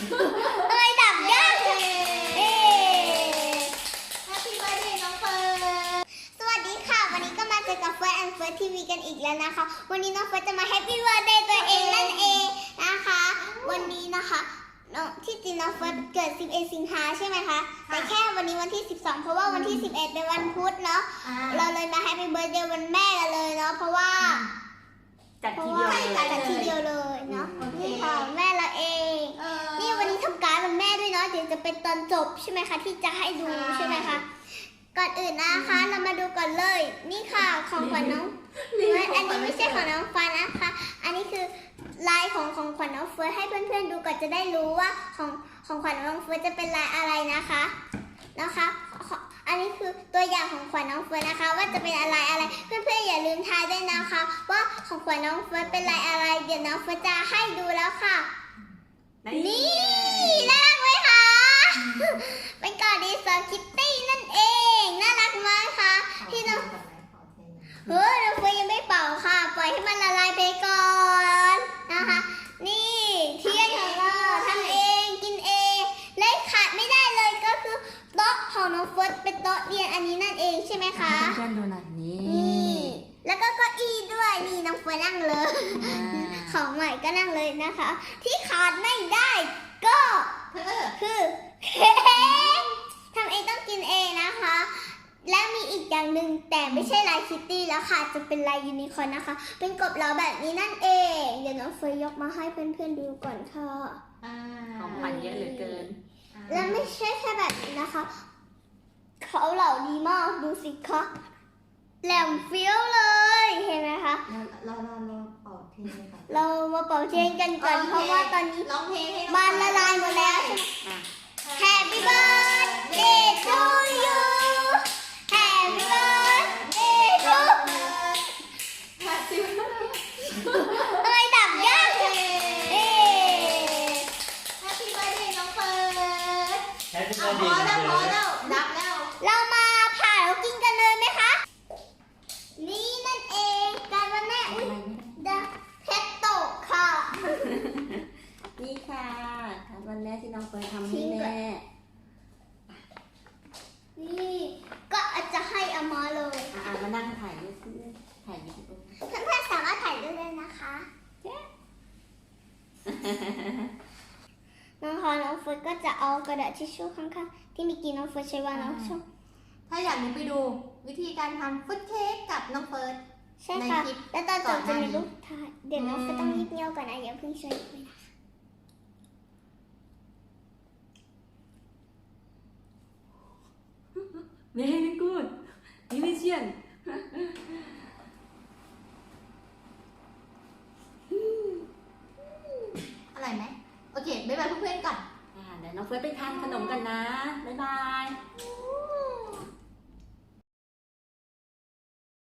ทำไมดับยากจังเอ๊ะ Happy birthday น้องเฟิร์นสวัสดีค่ะ วันนี้ก็มาเจอกับเฟิร์สแอนด์เฟิร์สทีวีกันอีกแล้วนะคะ วันนี้น้องเฟิร์สจะมาแฮปปี้เบิร์ดเดย์ตัวเองนั่นเองนะคะ วันนี้นะคะน้องที่จริงน้องเฟิร์สเกิด 11 สิงหาใช่ไหมคะ แต่แค่วันนี้วันที่ 12 เพราะว่าวันที่ 11 เป็นวันพุธเนาะ อ่าเราเลยมาแฮปปี้เบิร์ดเดย์วันแม่กันเลยเนาะ เพราะว่า จัดเพทีราะเดีว่ายวเลย จัดทีเดียวเลยเนาะ โอเค จะเป็นตอนจบใช่ไหมคะ ที่จะให้ดูใช่ใช่ไหมคะ ก่อนอื่นนะคะ เรามาดูก่อนเลย นี่ค่ะของขวัญน้องไม่อันนี้ไม่ใช่ของน้องฟ้านะคะ อันนี้คือลายของของขวัญน้องเฟิร์สให้เพื่อนๆดูก่อนจะได้รู้ว่าของของขวัญน้องเฟิร์สจะเป็นลายอะไรนะคะนะคะขออันนี้คือตัวอย่างของขวัญน้องเฟิร์สนะคะ ว่าจะเป็นอะไรอะไร เพื่อนๆอย่าลืมทายด้วยนะคะ ว่าของขวัญน้องเฟิร์สเป็นลายอะไร เดี๋ยวน้องเฟิร์สจะให้ดูแล้วค่ะนี่น่ารักไหมคะ เป็นกอดดีสอคิตตี้นั่นเองน่ารักมากค่ะที่น้อง เฮ้ยน้องเฟยยังไม่เป่าค่ะ ปล่อยให้มันละลายไปก่อนนะคะ นี่เทียนของเราทำเองกินเองและขาดไม่ได้เลยก็คือโต๊ะของน้องเฟิร์สเป็นโต๊ะเรียนอันนี้นั่นเองใช่ไหมคะ เพื่อนๆดูหน่อยนี่ นี่ แล้วก็เก้าอี้ด้วยนี่น้องเฟิร์สนั่งเลย อ่า ของใหม่ก็นั่งเลยนะคะ ที่ขาดไม่ได้ก็เออคือเค้กทำเองต้องกินเองนะคะ และมีอีกอย่า งหนึ่งแต่ไม่ใช่ลายคิตตี้แล้วค่ะ จะเป็นลายยูนิคอร์นนะคะ เป็นกบเราแบบนี้นั่นเอง เดี๋ยวน้องเฟยยกมาให้เพื่อนๆดูก่อนค่ะอ่าของขวัญเยอะเหลือเกินและไม่ใช่แค่แบบนี้นะคะ เขาเหล่าดีมากดูสิคะแหลมเฟี้ยวเลยเห็นไหมคะ เราเราเราออกทีเลยค่ะ เรามาเป่าเทียนกันก่อนเพราะว่าตอนนี้ร้องเพลงให้องบานละลายหมดแล้วใช่ไหมอะ Happy birthday to you Happy birthday to แฮปปี้ เอ้ยดับยากจังเอ๊ะ แฮปปี้เบิร์ดเดย์น้องเฟิร์น แฮปปี้ เอา เบิร์ด พ เด อ ย์ แล้วพอแล้วดับแล้ว เรามาผ่าแล้วกินกันเลยไหมคะ นี่นั่นเองการวันแม่อุ้ยดาเพชรตกค่ะ นี่ค่ะทำวันแรกที่น้องเฟิร์นทำทิ้ให้งก่อนแม่ นี่ก็อาจจะให้อามาเลยอะๆมานั่งถ่ายรูปสิถ่ายวิดีโอเพื่อนๆสามารถถ่ายรูปได้นะคะน้ องพอน้องเฟิร์สก็จะเอากระดาษทิชชู่ข้างๆที่มีกีน้องเฟิร์สใช้วางน้องชมถ้าอยากรู้ไปดูวิธีการทำฟุตเค้กกับน้องเฟิร์นใช่ค่ะ ในคลิปแล้วตอนจบจะมีก่อนหน้านี้ รูปถ่ายเดี๋ยวน้องอืมเฟิร์สต้องยิบเงี้ยวก่อนนะอย่าเพิ่งช่วยเลยนะเวรี่กูดดิวิเชียน อร่อยไหมโอเคบ๊ายบายเพื่อนๆก่อน อ่าเดี๋ยวน้อง เฟิร์สไปทานขนมกันนะ บ๊ายบาย